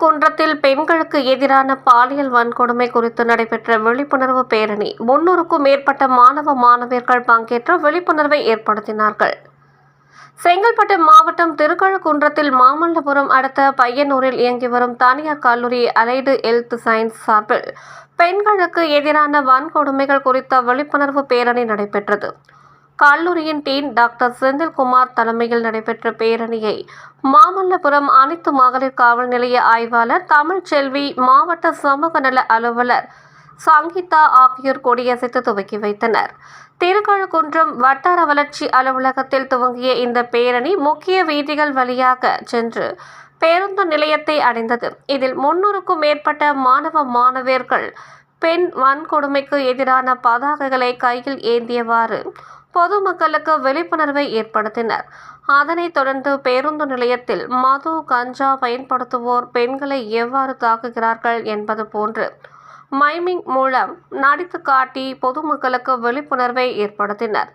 திருக்கழுக்குன்றத்தில் பெண்களுக்கு எதிரான பாலியல் வன்கொடுமை குறித்து நடைபெற்ற விழிப்புணர்வு பேரணி. முன்னூறுக்கும் மேற்பட்ட மாணவ மாணவியர்கள் பங்கேற்று விழிப்புணர்வை ஏற்படுத்தினார்கள். செங்கல்பட்டு மாவட்டம் திருக்கழுக்குன்றத்தில் மாமல்லபுரம் அடுத்த பையனூரில் இயங்கி வரும் தனியார் கல்லூரி அலைடு ஹெல்த் சயின்ஸ் சார்பில் பெண்களுக்கு எதிரான வன்கொடுமைகள் குறித்த விழிப்புணர்வு பேரணி நடைபெற்றது. கல்லூரியின் டீன் டாக்டர் செந்தில்குமார் தலைமையில் நடைபெற்ற பேரணியை மாமல்லபுரம் அனைத்து மகளிர் காவல் நிலைய ஆய்வாளர் தமிழ்ச்செல்வி மாவட்ட சமூக நல அலுவலர் சங்கீதா ஆகியோர் கொடியசைத்து துவக்கி வைத்தனர். திருக்கழுக்குன்றம் வட்டார வளர்ச்சி அலுவலகத்தில் துவங்கிய இந்த பேரணி முக்கிய வீதிகள் வழியாக சென்று பேருந்து நிலையத்தை அடைந்தது. இதில் முன்னூறுக்கும் மேற்பட்ட மாணவ மாணவியர்கள் பெண் வன்கொடுமைக்கு எதிரான பதாகைகளை கையில் ஏந்தியவாறு பொதுமக்களுக்கு விழிப்புணர்வை ஏற்படுத்தினர். அதனைத் தொடர்ந்து பேருந்து நிலையத்தில் மது கஞ்சா பயன்படுத்துவோர் பெண்களை எவ்வாறு தாக்குகிறார்கள் என்பது போன்று மைமிங் மூலம் நடித்து காட்டி பொதுமக்களுக்கு விழிப்புணர்வை ஏற்படுத்தினர்.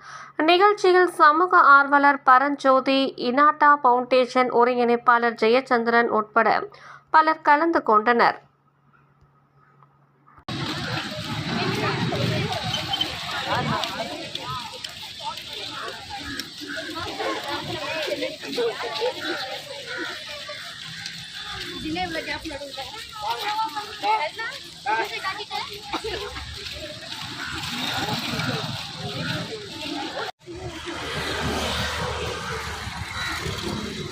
நிகழ்ச்சியில் சமூக ஆர்வலர் பரஞ்சோதி இனாட்டா பவுண்டேஷன் ஒருங்கிணைப்பாளர் ஜெயச்சந்திரன் உட்பட பலர் கலந்து கொண்டனர். जिने लगा लड़ूंगा है ना काकी का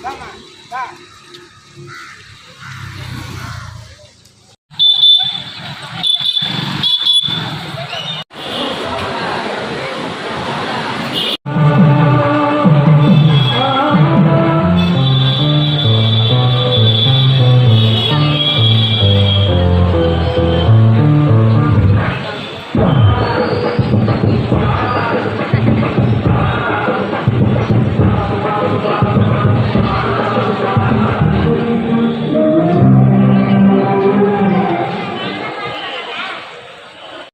मामा का